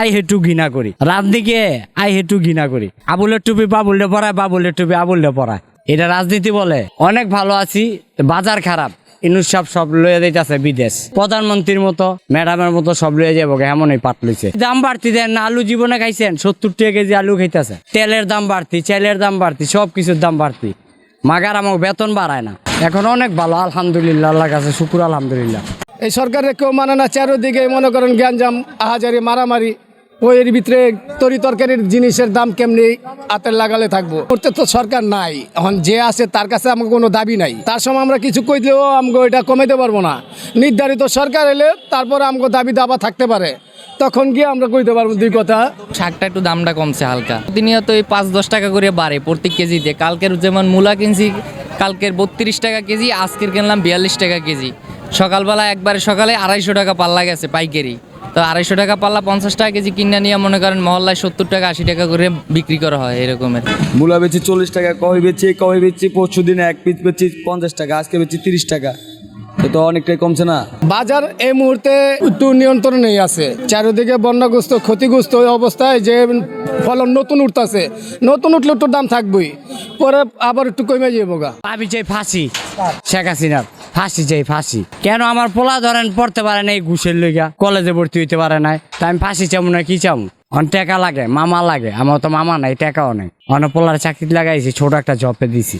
I হেটু ঘৃণা করি। রাজনীতিকে আই হেটু ঘৃণা করি। আবুলের টুপি বাবুলে পড়ায় বাবুলের টুপি আবুলে পড়ায়। এটা রাজনীতি বলে। অনেক ভালো আছি, বাজার খারাপ। ইনুস সব সব লয়ে দিতেছে বিদেশ। প্রধানমন্ত্রীর মতো, ম্যাডামের মতো সব লয়ে যাব এমনই পাট লইছে। দাম বাড়তি দেন না, আলু জীবনে খাইছেন, সত্তর টাকা কেজি আলু খাইতেছে। তেলের দাম বাড়তি, চালের দাম বাড়তি, সব কিছুর দাম বাড়তি। মাগার আমার বেতন বাড়ায় না। এখন অনেক ভালো, আলহামদুলিল্লাহ আল্লাহ কাছে শুকুর, আলহামদুলিল্লাহ। এই সরকারের কেউ মানে না, চারোদিকে মনে করেন গ্যাঞ্জাম, আহাজারি, মারামারি। ওই এর ভিতরে তরি তরকারির জিনিসের দাম কেমনি হাতের লাগালে থাকব? করতে তো সরকার নাই। এখন যে আছে তার কাছে আমাকে কোনো দাবি নাই। তার সময় আমরা কিছু কই দিলেও আমাকে ওইটা কমাইতে পারব না। নির্ধারিত সরকার এলে তারপরে আমাকে দাবি দাবা থাকতে পারে। তখন গিয়ে আমরা কইতে পারব দুই কথা। শাকটা একটু দামটা কমছে হালকা। প্রতিনিয়ত এই পাঁচ, দশ টাকা করে বাড়ে প্রত্যেক কেজিতে। কালকের যেমন মূলা কিনছি, কালকের বত্রিশ টাকা কেজি, আজকের কিনলাম বিয়াল্লিশ টাকা কেজি। সকালবেলা একবারে সকালে আড়াইশো টাকা পাল্লা গেছে পাইকারি। তো আড়াইশো টাকা পাল্লা পঞ্চাশ টাকা কেজি কিনে নিয়ে মনে করেন মহল্লায় সত্তর টাকা আশি টাকা করে বিক্রি করা হয় এরকমের মূলা বেচি চল্লিশ টাকা কই বেচি কই বেচি পরশু দিনে এক পিস বেচি পঞ্চাশ টাকা আজকে বেচি তিরিশ টাকা। তো অনেকটাই কমছে না? বাজার এই মুহূর্তে একটু নিয়ন্ত্রণেই আছে। চারিদিকে বন্যাগ্রস্ত ক্ষতিগ্রস্ত অবস্থায় যে ফলন নতুন উঠতেছে। নতুন উঠলে একটু দাম থাকবেই। পরে আবার একটু কমে যাব গা আমি চাই ফাঁসি শেখ হাসিনার। ফাঁসি চাই ফাঁসি। কেন আমার পোলা ধরেন পড়তে পারে না এই ঘুষের লইগা? কলেজে ভর্তি হইতে পারে নাই। তাই আমি ফাঁসি চামু না কি চামু? অন টাকা লাগে, মামা লাগে। আমার তো মামা নাই, টাকাও নেই। অনেক পোলার চাকরি লাগাইছি, ছোট একটা জবে দিছি।